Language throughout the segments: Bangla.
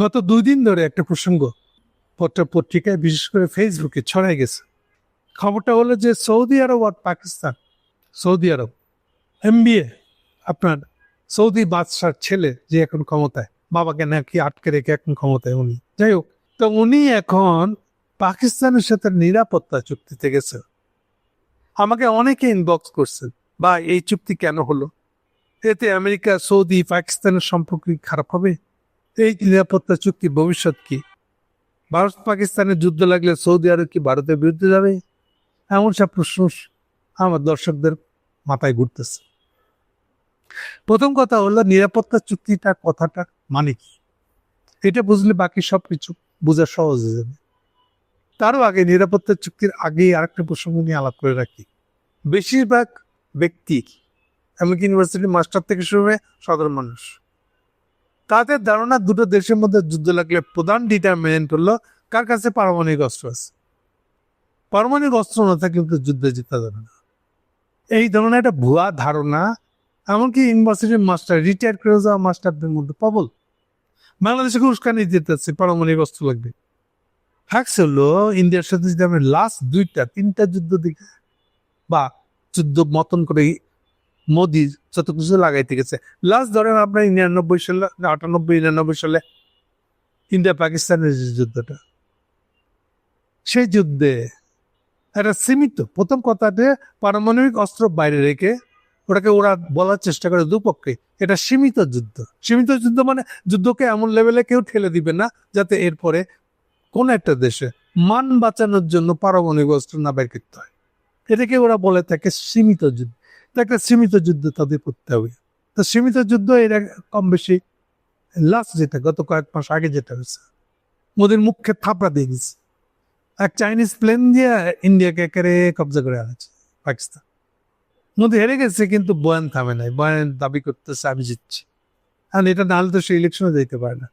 গত দুই দিন ধরে একটা প্রসঙ্গ পত্র পত্রিকায়, বিশেষ করে ফেসবুকে ছড়াই গেছে। খবরটা হলো যে সৌদি আরব আর পাকিস্তান, সৌদি আরব, এমবিএ, আপনার সৌদি বাদশার ছেলে যে এখন ক্ষমতায়, বাবাকে নাকি আটকে রেখে এখন ক্ষমতায় উনি। যাই হোক, তো উনি এখন পাকিস্তানের সাথে নিরাপত্তা চুক্তিতে গেছে। আমাকে অনেকে ইনবক্স করছেন বা এই চুক্তি কেন হলো? এতে আমেরিকা, সৌদি, পাকিস্তানের সম্পর্ক খারাপ হবে? এই নিরাপত্তা চুক্তি ভবিষ্যৎ কি? ভারত পাকিস্তানের যুদ্ধ লাগলে সৌদি আরব কি ভারতের বিরুদ্ধে যাবে? এমন সব প্রশ্ন আমার দর্শকদের মাথায় ঘুরতেছে। প্রথম কথা হলো, নিরাপত্তা চুক্তিটা কথাটা মানে কি? এটা বুঝলে বাকি সব কিছু বোঝা সহজ হয়ে যাবে। তারও আগে নিরাপত্তা চুক্তির আগেই আরেকটা প্রসঙ্গ নিয়ে আলাপ করে রাখি। বেশিরভাগ ব্যক্তি এমনকি ইউনিভার্সিটি মাস্টার থেকে শুরু হয়ে সাধারণ মানুষ। তাদের ধারণা দুটো দেশের মধ্যে যুদ্ধ লাগলে প্রধান ডিটারমিনেন্ট হলো কার কাছে পারমাণবিক অস্ত্র আছে। পারমাণবিক অস্ত্র না থাকলে কিন্তু যুদ্ধে জিতা যাবে না। এই ধরনের একটা ভুয়া ধারণা, এমনকি ইউনিভার্সিটির মাস্টার রিটায়ার করে যাওয়া মাস্টারদের মধ্যে প্রবল। বাংলাদেশকে উস্কানি দিতেছে পারমাণবিক অস্ত্র লাগবে। ফ্যাক্স হলো, ইন্ডিয়ার সাথে যদি আমরা লাস্ট দুইটা, তিনটা যুদ্ধ দিকে বা যুদ্ধ মতন করে মোদি যত কিছু লাগাইতে গেছে। লাস্ট ধরেন আপনার নিরানব্বই সালে আটানব্বই, নিরানব্বই সালে ইন্ডিয়া পাকিস্তানের যে যুদ্ধটা, সেই যুদ্ধে একটা সীমিত। প্রথম কথাতে পারমাণবিক অস্ত্র বাইরে রেখে ওটাকে ওরা বলার চেষ্টা করে দুপক্ষে। এটা সীমিত যুদ্ধ। সীমিত যুদ্ধ মানে যুদ্ধকে এমন লেভেলে কেউ ঠেলে দিবে না, যাতে এরপরে কোন একটা দেশে মান বাঁচানোর জন্য পারমাণবিক অস্ত্র না বের করতে হয়। এটাকে ওরা বলে থাকে সীমিত যুদ্ধ। তো একটা সীমিত যুদ্ধ তাদের করতে হবে। তো সীমিত যুদ্ধ এরা কম বেশি লাস্ট যেটা, গত কয়েক মাস আগে যেটা হয়েছে, মোদির মুখে থাপড়া দিয়ে গেছে। এক চাইনিজ প্লেন দিয়ে ইন্ডিয়াকে একেবারে কবজা করে আনছে পাকিস্তান। মোদি হেরে গেছে কিন্তু বয়ান থামে নাই। বয়ান দাবি করতেছে আমি জিতছি আর এটা নাহলে তো সে ইলেকশনে যেতে পারে না।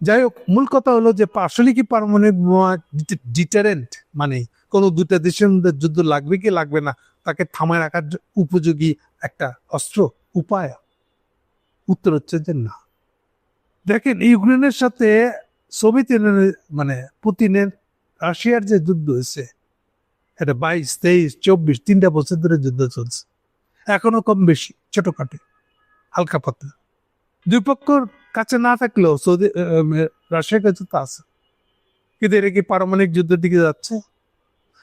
যাই হোক, মূল কথা হলো যে আসলে কি পারমাণবিক ডিটারেন্ট মানে কোনো দুটা দেশের মধ্যে যুদ্ধ লাগবে কি লাগবে না তাকে থামায় রাখার উপযোগী একটা অস্ত্র, উপায়। উত্তর হচ্ছে যে না। দেখেন, ইউক্রেনের সাথে সোভিয়েত ইউনিয়নের মানে পুতিনের রাশিয়ার যে যুদ্ধ হয়েছে, এটা বাইশ, তেইশ, চব্বিশ, তিনটা বছর ধরে যুদ্ধ চলছে। এখনও কম বেশি, ছোটখাটো, হালকা পাতলা। দুই পক্ষর কাছে না থাকলেও সৌদি রাশিয়ার কাছে তো আছে। কিন্তু এরা কি পারমাণবিক যুদ্ধের দিকে যাচ্ছে?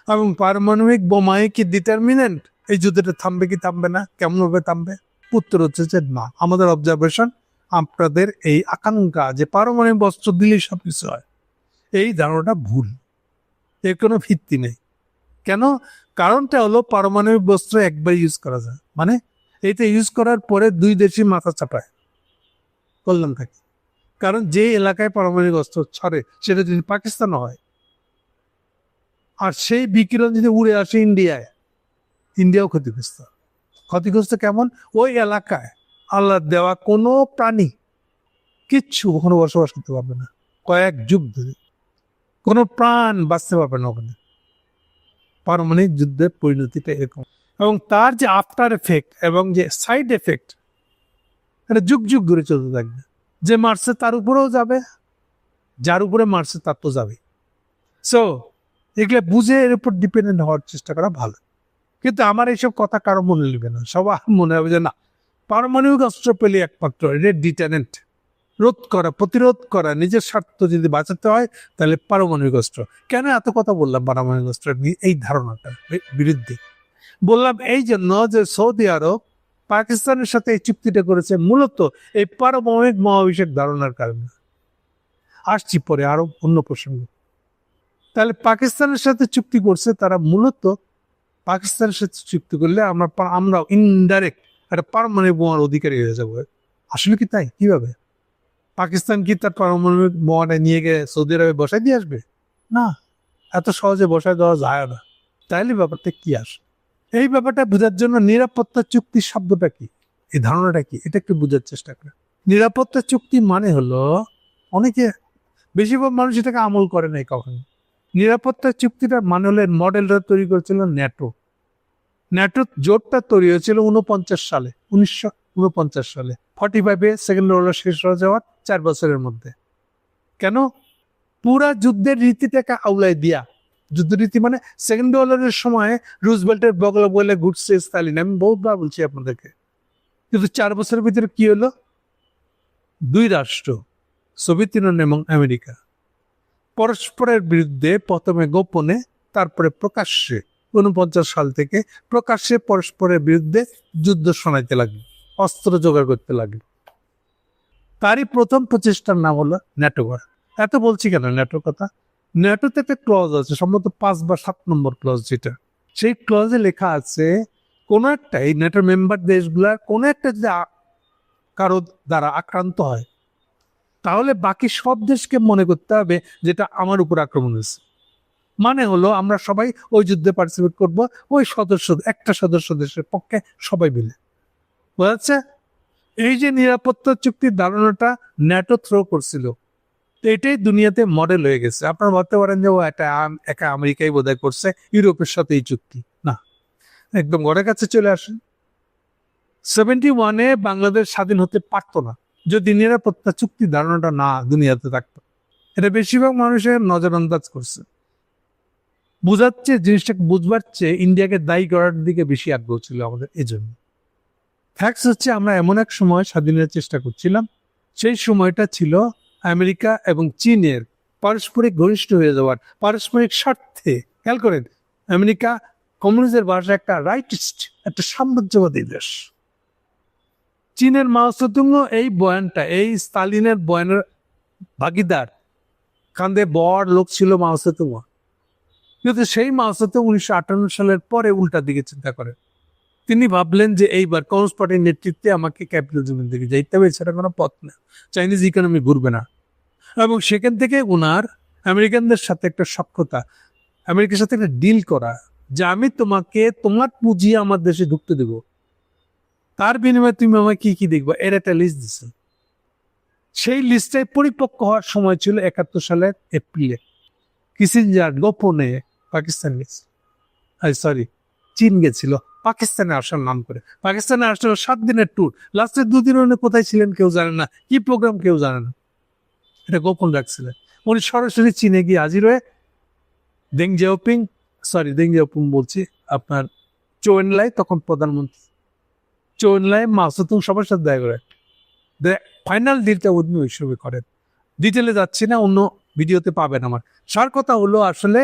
এবং পারমাণবিক বোমায় কি ডিটারমিনেন্ট এই যুদ্ধটা থামবে কি থামবে না? কেমন ভাবে থামবে? উত্তর হচ্ছে যে না। আমাদের অবজারভেশন আপনাদের এই আকাঙ্ক্ষা যে পারমাণবিক বস্ত্র দিলেই সব কিছু হয়, এই ধারণাটা ভুল। এর কোনো ভিত্তি নেই। কেন? কারণটা হলো পারমাণবিক বস্ত্র একবার ইউজ করা যায়। মানে এইটা ইউজ করার পরে দুই দেশই মাথা চাপায়। কল্যাণ থাকে কারণ যে এলাকায় পারমাণবিক অস্ত্র ছড়ে, সেটা যদি পাকিস্তান হয় আর সেই বিকিরণ যদি উড়ে আসে ইন্ডিয়ায়, ইন্ডিয়াও ক্ষতিগ্রস্ত। ক্ষতিগ্রস্ত কেমন? ওই এলাকায় আল্লাহ দেওয়া কোনো প্রাণী কিচ্ছু ওখানে বসবাস করতে পারবে না। কয়েক যুগ ধরে। কোনো প্রাণ বাঁচতে পারবে না ওখানে। পারমাণবিক যুদ্ধের পরিণতিটা এরকম। এবং তার যে আফটার এফেক্ট এবং যে সাইড এফেক্ট এটা যুগ যুগ ধরে চলতে থাকবে। যে মারছে তার উপরেও যাবে, যার উপরে মারছে তার তো যাবে সো এগুলো বুঝে এর উপর ডিপেন্ডেন্ট হওয়ার চেষ্টা করা ভালো। কিন্তু আমার এইসব কথা কারও মনে নেবে না। সবার মনে হবে যে না, পারমাণবিক অস্ত্র পেলে একমাত্র এটা ডিটারেন্ট রোধ করা, প্রতিরোধ করা, নিজের স্বার্থ যদি বাঁচাতে হয়, তাহলে পারমাণবিক অস্ত্র। কেন এত কথা বললাম পারমাণবিক অস্ত্র এই ধারণাটা বিরুদ্ধে। বললাম এই জন্য যে সৌদি আরব পাকিস্তানের সাথে এই চুক্তিটা করেছে, মূলত এই পারমাণবিক মহাবিষেক ধারণার কারণে। আসছি পরে আরও অন্য প্রসঙ্গ। তাহলে পাকিস্তানের সাথে চুক্তি করছে, তারা মূলত পাকিস্তানের সাথে চুক্তি করলে আমরা আমরা ইনডাইরেক্ট একটা পারমাণবিক বোমার অধিকারী হয়ে যাব। আসলে কি তাই? কীভাবে? পাকিস্তান কি তার পারমাণবিক বোমাটা নিয়ে গিয়ে সৌদি আরবে বসাই দিয়ে আসবে? না, এত সহজে বসায় দেওয়া যায় না। তাইলে ব্যাপারটা কি আসে? এই ব্যাপারটা বোঝার জন্য নিরাপত্তা চুক্তি শব্দটা কি? এই ধারণাটা কি? এটা একটু বোঝার চেষ্টা করে। নিরাপত্তা চুক্তি মানে হলো, অনেকে, বেশিরভাগ মানুষ এটাকে আমল করে নাই কখনো। নিরাপত্তা চুক্তিটার মানে হলো এর মডেলটা তৈরি করেছিল ন্যাটো। ন্যাটো জোটটা তৈরি হয়েছিল উনপঞ্চাশ সালে, উনিশশো উনপঞ্চাশ সালে। ফর্টি ফাইভে সেকেন্ড ওয়ার্ল্ড শেষ হয়ে যাওয়ার চার বছরের মধ্যে। কেন? পুরা যুদ্ধের রীতিটাকে আউলাই দিয়া। যুদ্ধরীতি মানে সেকেন্ড ওয়ার্ল্ডের সময় রুজবেল্টের বগলে বলে ঘুরছে স্টালিন। আমি বহুতবার বলছি আপনাদেরকে। কিন্তু চার বছরের ভিতরে কি হলো? দুই রাষ্ট্র, সোভিয়েত ইউনিয়ন এবং আমেরিকা। পরস্পরের বিরুদ্ধে প্রথমে গোপনে, তারপরে প্রকাশ্যে উনপঞ্চাশ সাল থেকে প্রকাশ্যে পরস্পরের বিরুদ্ধে যুদ্ধ শোনাইতে লাগল অস্ত্র জোগাড় করতে লাগল তারই প্রথম প্রচেষ্টার নাম হলো ন্যাটো করা। এত বলছি কেন ন্যাটোর কথা? ন্যাটোতে একটা ক্লজ আছে, সম্ভবত পাঁচ বা সাত নম্বর ক্লজ যেটা। সেই ক্লজে লেখা আছে, কোন একটা, এই ন্যাটোর মেম্বার দেশগুলা কোন একটা যদি কারও দ্বারা আক্রান্ত হয় তাহলে বাকি সব দেশকে মনে করতে হবে যেটা আমার উপর আক্রমণ হয়েছে। মানে হলো আমরা সবাই ওই যুদ্ধে পার্টিসিপেট করব, ওই সদস্য, একটা সদস্য দেশের পক্ষে সবাই মিলে। বোঝা যাচ্ছে? এই যে নিরাপত্তা চুক্তির ধারণাটা ন্যাটো থ্রো করছিল, তো এটাই দুনিয়াতে মডেল হয়ে গেছে। আপনারা ভাবতে পারেন যে, ও একটা একা আমেরিকাই বোধহয় করছে, ইউরোপের সাথে এই চুক্তি। না, একদম ঘরের কাছে চলে আসেন। সেভেন্টি ওয়ানে বাংলাদেশ স্বাধীন হতে পারতো না। যদি নিরাপত্তা চুক্তি ধারণাটা না দুনিয়াতে থাকতো, এটা বেশিরভাগ মানুষের নজরআন্দাজ করছে। বোঝাচ্ছে, জিনিসটাকে বুঝবার চেয়ে ইন্ডিয়াকে দায়ী করার দিকে বেশি আগ্রহ ছিল আমাদের এই জন্য ফ্যাক্টস হচ্ছে, আমরা এমন এক সময় স্বাধীনের চেষ্টা করছিলাম। সেই সময়টা ছিল আমেরিকা এবং চীনের পারস্পরিক ঘনিষ্ঠ হয়ে যাওয়ার পারস্পরিক স্বার্থে। খেয়াল করেন, আমেরিকা কমিউনিস্টের ভাষা একটা রাইটিস্ট একটা সাম্রাজ্যবাদী দেশ। চীনের মাওসেতুং এই বয়ানটা, এই স্টালিনের বয়ানের ভাগিদার। কান্দে বড় লোক ছিল মাওসেতুং কিন্তু সেই মাওসেতুং উনিশশো আটান্ন সালের পরে উল্টা দিকে চিন্তা করেন তিনি ভাবলেন যে এইবার কমিউনিস্ট পার্টির নেতৃত্বে আমাকে ক্যাপিটালিজমের দিকে যাইতে হবে, সেটা কোনো পথ না। চাইনিজ ইকোনমি ঘুরবে না। এবং সেখান থেকে ওনার আমেরিকানদের সাথে একটা সক্ষতা আমেরিকার সাথে একটা ডিল করা, যে আমি তোমাকে, তোমার পুঁজি আমার দেশে ঢুকতে দেব। তার বিনিময়ে তুমি আমায় কি কি দেখব? এর একটা লিস্ট দিছে। সেই লিস্টে পরিপক্ক হওয়ার সময় ছিল একাত্তর সালের এপ্রিলে। কিসিঞ্জার গোপনে পাকিস্তান গেছে। সরি চীন গেছিল। পাকিস্তানে আসার নাম করে। পাকিস্তানে আসলে সাত দিনের ট্যুর লাস্টের দুদিন উনি কোথায় ছিলেন কেউ জানে না। কি প্রোগ্রাম কেউ জানে না। এটা গোপন রাখছিলেন। উনি সরাসরি চীনে গিয়ে হাজির হয়ে Deng Xiaoping sorry Deng Xiaoping বলছি, আপনার চৌয়েনলাই, তখন প্রধানমন্ত্রী। চৌয়েনলাই মাসুতুং সবার সাথে দেখা করে। ফাইনাল ডিলটা ওই সময় করেন। ডিটেলে যাচ্ছি না, অন্য ভিডিওতে পাবেন আমার। সার কথা হলো আসলে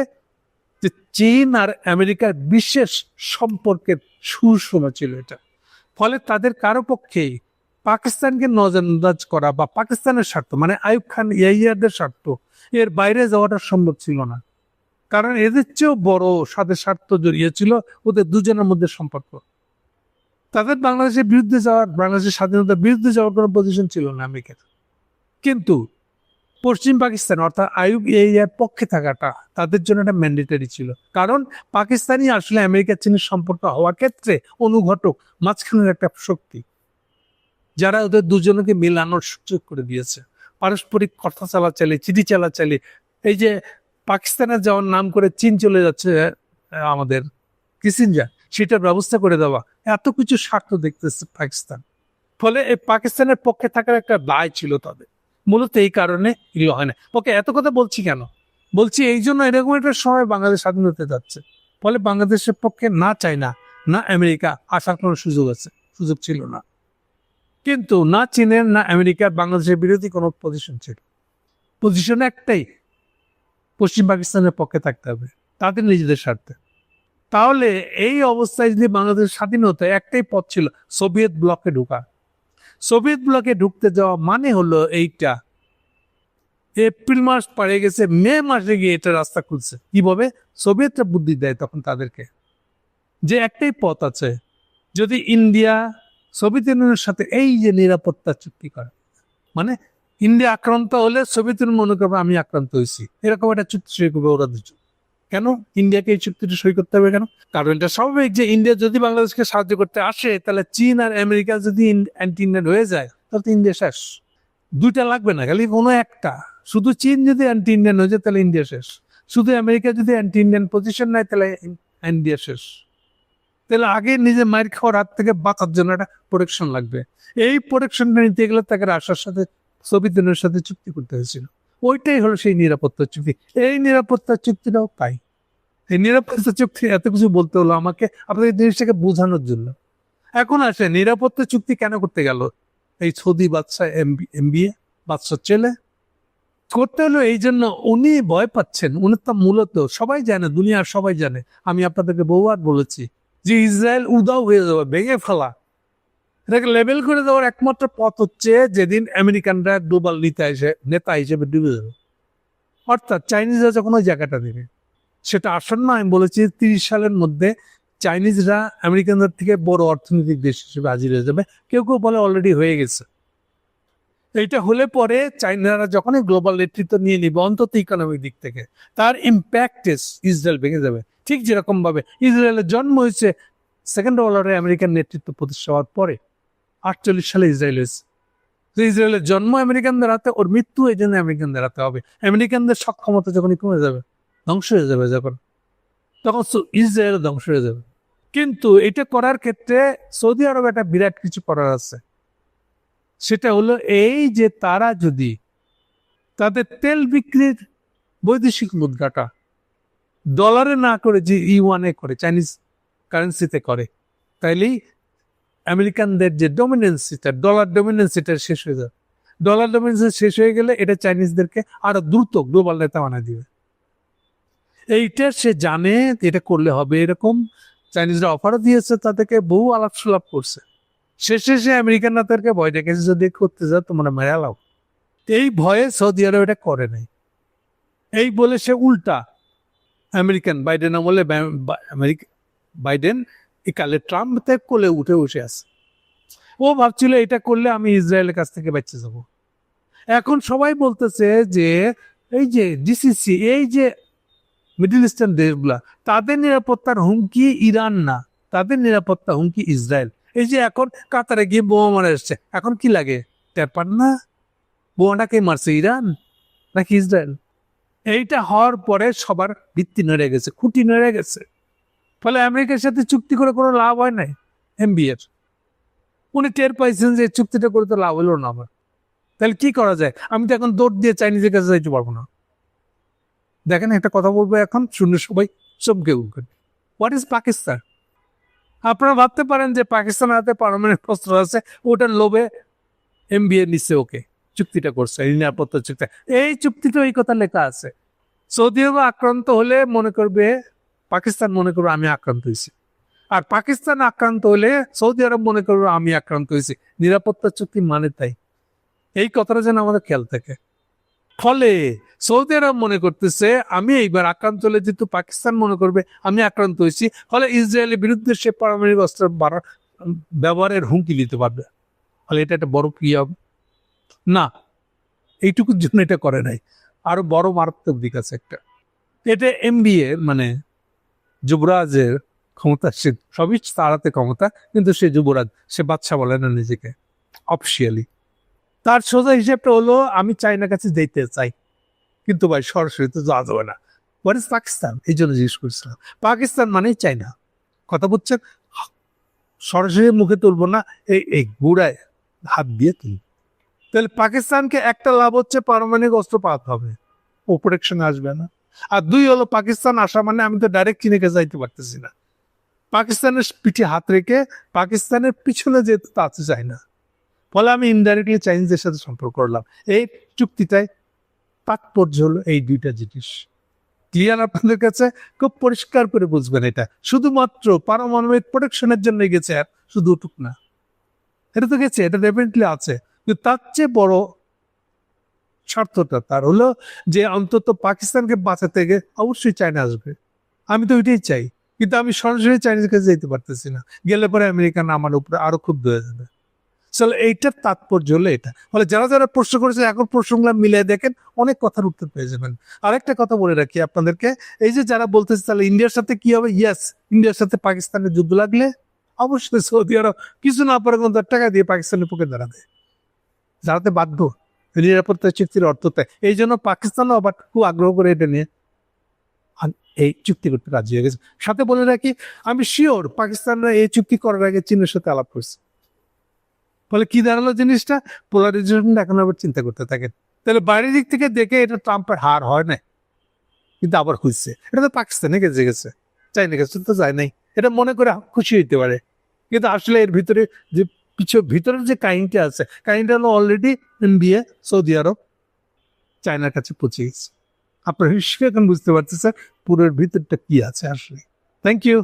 যে চীন আর আমেরিকার বিশেষ সম্পর্কের শোনা ছিল এটা। ফলে তাদের কারও পক্ষেই পাকিস্তানকে নজরআন্দাজ করা বা পাকিস্তানের স্বার্থ মানে আইব খান ইয়াইয়ারদের স্বার্থ এর বাইরে যাওয়াটা সম্ভব ছিল না। কারণ এদের চেয়েও বড় সাথে স্বার্থ জড়িয়ে ছিল ওদের দুজনের মধ্যে সম্পর্ক। তাদের বাংলাদেশের বিরুদ্ধে যাওয়ার, বাংলাদেশের স্বাধীনতার বিরুদ্ধে যাওয়ার কোনো পজিশন ছিল না আমেরিকার। কিন্তু পশ্চিম পাকিস্তান অর্থাৎ আয়ুব এরিয়ার পক্ষে থাকাটা তাদের জন্য একটা ম্যান্ডেটারি ছিল। কারণ পাকিস্তানি আসলে আমেরিকার চীনের সম্পর্ক হওয়ার ক্ষেত্রে অনুঘটক মাঝখানের একটা শক্তি, যারা ওদের দুজনকে মিলানোর সুযোগ করে দিয়েছে। পারস্পরিক কথা চালাচালি, চিঠি চালাচালি, এই যে পাকিস্তানের যাওয়ার নাম করে চীন চলে যাচ্ছে আমাদের কিসিঞ্জার। সেটার ব্যবস্থা করে দেওয়া। এত কিছু স্বার্থ দেখতেছে পাকিস্তান। ফলে এই পাকিস্তানের পক্ষে থাকার একটা দায় ছিল তাদের। মূলত এই কারণে এগুলো হয় না। ওকে, এত কথা বলছি কেন? বলছি এই জন্য এরকম একটা সময় বাংলাদেশ স্বাধীন হতে যাচ্ছে। ফলে বাংলাদেশের পক্ষে না চায়না না আমেরিকা আসার কোনো সুযোগ আছে, সুযোগ ছিল না। কিন্তু না চীনের, না আমেরিকার বাংলাদেশের বিরোধী কোনো পজিশন ছিল। পজিশন একটাই, পশ্চিম পাকিস্তানের পক্ষে থাকতে হবে। তাদের নিজেদের স্বার্থে। তাহলে এই অবস্থায় যদি বাংলাদেশ স্বাধীন হতো একটাই পথ ছিল, সোভিয়েত ব্লকে ঢোকা। সোভিয়েত ব্লকে ঢুকতে যাওয়া মানে হলো এইটা। এপ্রিল মাস পাড়ে গেছে, মে মাসে গিয়ে এটা রাস্তা খুলছে। কীভাবে? সোভিয়েতরা বুদ্ধি দেয় তখন তাদেরকে। যে একটাই পথ আছে, যদি ইন্ডিয়া, সোভিয়েত ইউনিয়নের সাথে এই যে নিরাপত্তা চুক্তি করে মানে ইন্ডিয়া আক্রান্ত হলে সোভিয়েত ইউনিয়ন মনে করবে আমি আক্রান্ত হয়েছি। এরকম একটা চুক্তি করবে ওরা দুজন। কেন? ইন্ডিয়াকে এই চুক্তিটা সই করতে হবে কেন? কারণ এটা স্বাভাবিক যে ইন্ডিয়া যদি বাংলাদেশকে সাহায্য করতে আসে, তাহলে চীন আর আমেরিকা যদি অ্যান্টি ইন্ডিয়ান হয়ে যায়, তাহলে তো ইন্ডিয়া শেষ। দুইটা লাগবে না, খালি কোনো একটা। শুধু চীন যদি অ্যান্টি ইন্ডিয়ান হয়ে যায়, তাহলে ইন্ডিয়া শেষ। শুধু আমেরিকা যদি অ্যান্টি ইন্ডিয়ান পজিশন নেয়, তাহলে ইন্ডিয়া শেষ। তাহলে আগে নিজে মায়ের খাওয়ার হাত থেকে বাঁচার জন্য একটা প্রোটেকশন লাগবে। এই প্রোটেকশনটা নিতে গেলে তাকে রাশিয়ার সাথে সোভিয়েত ইউনিয়নের সাথে চুক্তি করতে হয়েছিল। ওইটাই হলো সেই নিরাপত্তা চুক্তি। এই নিরাপত্তা চুক্তিটাও তাই। এই নিরাপত্তা চুক্তি এত কিছু বলতে হলো আমাকে আপনাদের জিনিসটাকে বোঝানোর জন্য। এখন আসে নিরাপত্তা চুক্তি কেন করতে গেল? এই সৌদি বাদশাহ এমবিএ বাদশার ছেলে। করতে হলো এই জন্য উনি ভয় পাচ্ছেন, উনি তো মূলত সবাই জানে, দুনিয়ার সবাই জানে। আমি আপনাদেরকে বহুবার বলেছি যে ইসরায়েল উদাও হয়ে যাবে, ভেঙে ফেলা। এটাকে লেবেল করে দেওয়ার একমাত্র পথ হচ্ছে যেদিন আমেরিকানরা নেতা এসে নেতা হিসেবে ডুবে যাবে। অর্থাৎ চাইনিজরা যখন ওই জায়গাটা দেবে সেটা আসন্ন, আমি বলেছি তিরিশ সালের মধ্যে চাইনিজরা আমেরিকানদের থেকে বড় অর্থনৈতিক দেশ হিসেবে হাজির হয়ে যাবে। কেউ কেউ বলে অলরেডি হয়ে গেছে। এইটা হলে পরে চাইনারা যখনই গ্লোবাল নেতৃত্ব নিয়ে নিবে, অন্তত ইকোনমিক দিক থেকে, তার ইম্প্যাক্ট ইসরায়েল ভেঙে যাবে। ঠিক যেরকম ভাবে ইসরায়েলের জন্ম হয়েছে সেকেন্ড ওয়ার্ল্ডে আমেরিকান নেতৃত্ব প্রতিষ্ঠা হওয়ার পরে, আটচল্লিশ সালে ইসরায়েল হয়েছে। ইসরায়েলের জন্ম আমেরিকানদের হাতে, ওর মৃত্যু এই জন্য আমেরিকানদের হাতে হবে। আমেরিকানদের সক্ষমতা যখনই কমে যাবে ধ্বংস হয়ে যাবে যখন। তখন ইসরায়েল ধ্বংস হয়ে যাবে। কিন্তু এটা করার ক্ষেত্রে সৌদি আরব একটা বিরাট কিছু করার আছে। সেটা হলো এই যে তারা যদি তাদের তেল বিক্রির বৈদেশিক মুদ্রাটা ডলারে না করে যে ইউয়ানে করে চাইনিজ কারেন্সিতে করে, তাইলেই আমেরিকানদের যে ডমিনেন্সিটা ডলার ডমিনেন্সিটা শেষ হয়ে যাবে। ডলার ডমিনেন্সি শেষ হয়ে গেলে এটা চাইনিজদেরকে আরও দ্রুত গ্লোবাল নেতা বানিয়ে দিবে। এইটা সে জানে এটা করলে হবে এরকম চাইনিজরা অফারও দিয়েছে, তাদেরকে বহু আলাপ সুলাপ করছে। শেষে সে আমেরিকান নেতাদেরকে ভয় ডেকেছে যদি করতে যাও, তোমরা মেরে লাও। এই ভয়ে সৌদি আরব এটা করে নাই। এই বলে সে উল্টা আমেরিকান বাইডেন আমলে আমেরিকা, বাইডেন একালে ট্রাম্পের কোলে উঠে বসে আছে। ও ভাবছিল এটা করলে আমি ইসরায়েলের কাছ থেকে বেঁচে যাব। এখন সবাই বলতেছে যে, এই যে ডিসিসি এই যে মিডল ইস্টার্ন দেশগুলা তাদের নিরাপত্তার হুমকি ইরান না, তাদের নিরাপত্তা হুমকি ইসরায়েল। এই যে এখন কাতারে গিয়ে বোমা মারা এসছে, এখন কি লাগে? টের পান না? বোমাটা কে মারছে, ইরান নাকি ইসরায়েল? এইটা হওয়ার পরে সবার ভিত্তি নড়ে গেছে, খুঁটি নড়ে গেছে। ফলে আমেরিকার সাথে চুক্তি করে কোনো লাভ হয় নাই, এমবিএর। উনি টের পাইছেন যে চুক্তিটা করে তো লাভ হলো না আমার। তাহলে কি করা যায়? আমি তো এখন দৌড় দিয়ে চাইনিজের কাছে যাইতে পারব না। দেখেন একটা কথা বলব এখন, শুনে সবাই চমকে উঠবেন। হোয়াট ইজ পাকিস্তান আপনারা ভাবতে পারেন যে পাকিস্তানের হাতে পারমাণবিক অস্ত্র আছে, ওটার লোভে এমবিএ নিচ্ছে ওকে, চুক্তিটা করছে, নিরাপত্তা চুক্তি। এই চুক্তিতে এই কথা লেখা আছে। সৌদি আরব আক্রান্ত হলে মনে করবে পাকিস্তান মনে করবে আমি আক্রান্ত হয়েছি। আর পাকিস্তান আক্রান্ত হলে সৌদি আরব মনে করবে আমি আক্রান্ত হয়েছি। নিরাপত্তা চুক্তি মানে তাই। এই কথাটা যেন আমাদের খেয়াল থাকে। ফলে সৌদি আরব মনে করতেছে, আমি এইবার আক্রান্ত হলে যেহেতু পাকিস্তান মনে করবে, আমি আক্রান্ত হয়েছি। ফলে ইসরায়েলের বিরুদ্ধে সে পারমাণবিক অস্ত্র ব্যবহারের হুমকি দিতে পারবে। ফলে এটা একটা বড় কি হবে। না, এইটুকুর জন্য এটা করে নাই। আরও বড় মারাত্মক দিক আছে একটা। এটা এমবিএ মানে যুবরাজের ক্ষমতা, সে সবই তাড়াতে ক্ষমতা, কিন্তু সে যুবরাজ, সে বাচ্চা বলে না নিজেকে, অফিসিয়ালি। তার সোজা হিসেবটা হলো, আমি চাইনার কাছে যেতে চাই। কিন্তু ভাই, সরাসরি তো যাওয়া যাবে না। হোয়াট ইজ পাকিস্তান এই জন্য জিজ্ঞেস করছিলাম। পাকিস্তান মানেই চাইনা কথা বলছেন, সরাসরি মুখে তুলবো না, এই এই গুড়ায় হাত দিয়ে তুলি তাহলে পাকিস্তানকে একটা লাভ হচ্ছে, পারমাণবিক অস্ত্র পাওয়াতে হবে। ও প্রোটেকশন আসবে না। আর দুই হলো, পাকিস্তান আসা মানে আমি তো ডাইরেক্ট চিনেকে যাইতে পারতেছি না। পাকিস্তানের পিঠে হাত রেখে পাকিস্তানের পিছনে যেতে তাতে চাই না ফলে আমি ইনডাইরেক্টলি চাইনিজের সাথে সম্পর্ক করলাম। এই চুক্তিটায় তাৎপর্য হলো এই দুইটা জিনিস। ক্লিয়ার আপনাদের কাছে? খুব পরিষ্কার করে বুঝবেন এটা। শুধুমাত্র পারমাণবিক প্রোটেকশনের জন্য গেছে আর শুধু ওটুক না। এটা তো গেছে, এটা ডেফিনেটলি আছে। কিন্তু তার চেয়ে বড় স্বার্থটা তার হলো যে অন্তত পাকিস্তানকে বাঁচাতে গিয়ে অবশ্যই চায়না আসবে। আমি তো ওইটাই চাই। কিন্তু আমি সরাসরি চাইনিজ কাছে যেতে পারতেছি না। গেলে পরে আমেরিকান আমার উপরে আরও খুব হয়ে যাবে। চলো, এইটার তাৎপর্য হলো এটা। ফলে যারা যারা প্রশ্ন করেছে, এখন প্রশ্নগুলো মিলে দেখেন, অনেক কথার উত্তর পেয়ে যাবেন। আরেকটা কথা বলে রাখি আপনাদেরকে, এই যে যারা বলতেছে, তাহলে ইন্ডিয়ার সাথে কি হবে? ইয়াস ইন্ডিয়ার সাথে পাকিস্তানের যুদ্ধ লাগলে অবশ্যই সৌদি আরব কিছু না পারে কোনো টাকা দিয়ে পাকিস্তানের পক্ষে দাঁড়াবে। দাঁড়াতে বাধ্য। নিরাপত্তা চুক্তির অর্থ তাই। এই জন্য পাকিস্তানও আবার খুব আগ্রহ করে এটা নিয়ে এই চুক্তি করতে রাজি হয়ে গেছে। সাথে বলে রাখি, আমি শিওর পাকিস্তানরা এই চুক্তি করার আগে চীনের সাথে আলাপ করছে। ফলে কি দাঁড়াল জিনিসটা? পোলারাইজেশন এখন আবার চিন্তা করতে থাকেন তাহলে বাইরের দিক থেকে দেখে এটা ট্রাম্পের হার হয় না কিন্তু আবার হয়েছে এটা তো পাকিস্তানে গেছে গেছে চাইনা গেছে তো যায় নাই। এটা মনে করে খুশি হইতে পারে। কিন্তু আসলে এর ভিতরে যে পিছু ভিতরের যে কাহিনীটা আছে, কাহিনীটা হলো অলরেডি ইন্ডিয়া সৌদি আরব চায়নার কাছে পৌঁছে গেছে। আপনার হিসেবে এখন বুঝতে পারতেছেন পুরোর ভিতরটা কি আছে আসলে। Thank you